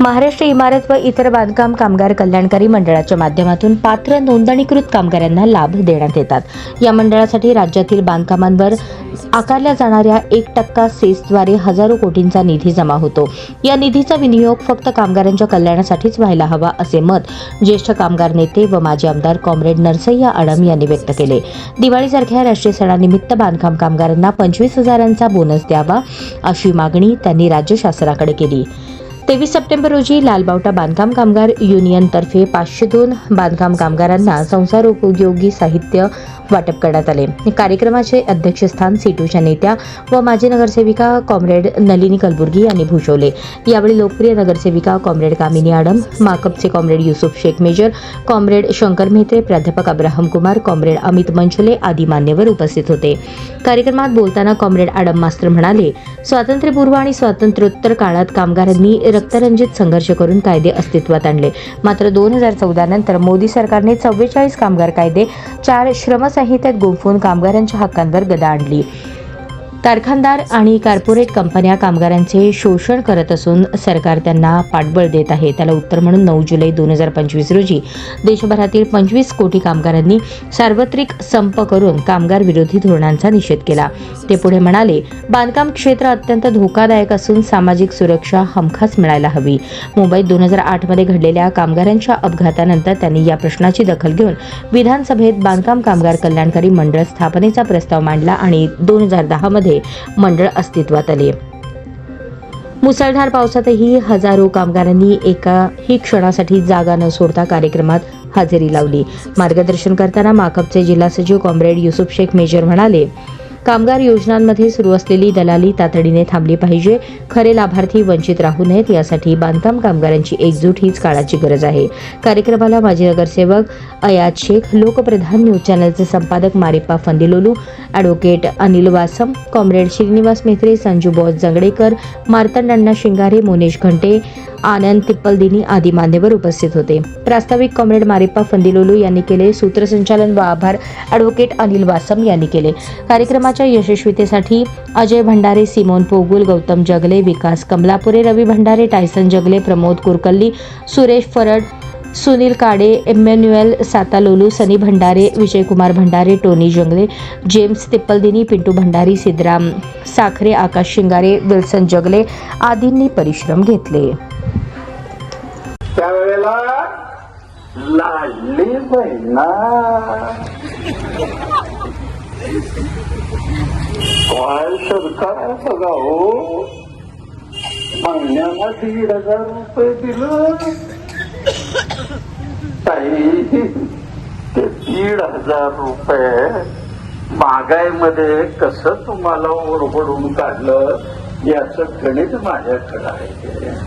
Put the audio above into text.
महाराष्ट्र इमारत व इतर बांधकाम कामगार कल्याणकारी मंडळाच्या माध्यमातून पात्र नोंदणीकृत कामगारांना लाभ देण्यात येतात. या मंडळासाठी राज्यातील बांधकामांवर आकारल्या जाणाऱ्या एक टक्का सेसद्वारे हजारो कोटींचा निधी जमा होतो. या निधीचा विनियोग फक्त कामगारांच्या कल्याणासाठीच व्हायला हवा असे मत ज्येष्ठ कामगार नेते व माजी आमदार कॉम्रेड नरसय्या आडम यांनी व्यक्त केले. दिवाळीसारख्या राष्ट्रीय सणानिमित्त बांधकाम कामगारांना पंचवीस हजारांचा बोनस द्यावा अशी मागणी त्यांनी राज्य शासनाकडे केली. तेवीस सप्टेंबर रोजी लालबावटा बांधकाम कामगार युनियनतर्फे पाचशे दोन बांधकाम कामगारांना संसार उपयोगी साहित्य वाटप करण्यात आले. कार्यक्रमाचे अध्यक्षस्थान सीटूच्या नेत्या व माजी नगरसेविका कॉम्रेड नलिनी कलबुर्गी यांनी भूषवले. यावेळी लोकप्रिय नगरसेविका comrade Kamini Adam माकपचे comrade Yusuf Shaikh major comrade Shankar Mehte प्राध्यापक अब्राहम कुमार कॉम्रेड अमित मंचुले आदी मान्यवर उपस्थित होते. कार्यक्रमात बोलताना कॉम्रेड आडम मास्तर म्हणाले स्वातंत्र्यपूर्व आणि स्वातंत्र्योत्तर काळात कामगारांनी रक्तरंजित संघर्ष करून कायदे अस्तित्वात आणले. मात्र दोन हजार चौदा नंतर मोदी सरकारने चव्वेचाळीस कामगार कायदे चार श्रमसंहितेत गुंफून कामगारांच्या हक्कांवर गदा आणली. कारखानदार आणि कॉर्पोरेट कंपन्या कामगारांचे शोषण करत असून सरकार त्यांना पाठबळ देत आहे. त्याला उत्तर म्हणून नऊ जुलै दोन हजार पंचवीस रोजी देशभरातील पंचवीस कोटी कामगारांनी सार्वत्रिक संप करून कामगार विरोधी धोरणांचा निषेध केला. ते पुढे म्हणाले बांधकाम क्षेत्र अत्यंत धोकादायक असून सामाजिक सुरक्षा हमखास मिळायला हवी. मुंबईत दोन हजार आठमध्ये घडलेल्या कामगारांच्या अपघातानंतर त्यांनी या प्रश्नाची दखल घेऊन विधानसभेत बांधकाम कामगार कल्याणकारी मंडळ स्थापनेचा प्रस्ताव मांडला आणि दोन हजार दहामध्ये मंडळ अस्तित्वात आले. मुसळधार पावसातही हजारो कामगारांनी एकाही क्षणासाठी जागा न सोडता कार्यक्रमात हजेरी लावली. मार्गदर्शन करताना माकपचे जिल्हा सचिव कॉम्रेड युसुफ शेख मेजर म्हणाले कामगार योजनांमध्ये सुरू असलेली दलाली तातडीने थांबली पाहिजे. खरे लाभार्थी वंचित राहू नयेत यासाठी बांधकाम कामगारांची एकजूट हीच काळाची गरज आहे. कार्यक्रमाला माजी नगरसेवक अयाज शेख लोकप्रधान न्यूज चॅनलचे संपादक Marippa Phandilolu advocate Anil Vasam comrade Shrinivas Metre Sanju boss Jangdekar Martandanna Shingare Monesh Ghante Anand Tippaldini आदी मान्यवर उपस्थित होते. प्रास्ताविक कॉम्रेड मारिप्पा फंदिलोलू यांनी केले सूत्रसंचालन व आभार ॲडव्होकेट अनिल वासम यांनी केले. कार्यक्रमाच्या यशस्वीतेसाठी अजय भंडारे सिमोन पोगुल गौतम जगले विकास कमलापुरे रवी भंडारे टायसन जगले Pramod कुरकल्ली Suresh Pharad Sunil Kade Emmanuel Satalolu Sunny Bhandare Vijaykumar Bhandare Tony Jangle James Tippaldini Pintu Bhandari Siddharam Sakhare Akash Shingare Wilson Jagle आदींनी परिश्रम घेतले. त्यावेळेला लाडली सरकार हो. महिन्याला दीड हजार रुपये दिलं. ताई ते दीड हजार रुपये महागाईमध्ये कसं तुम्हाला ओरबडून काढलं याचं गणित माझ्याकडे आहे.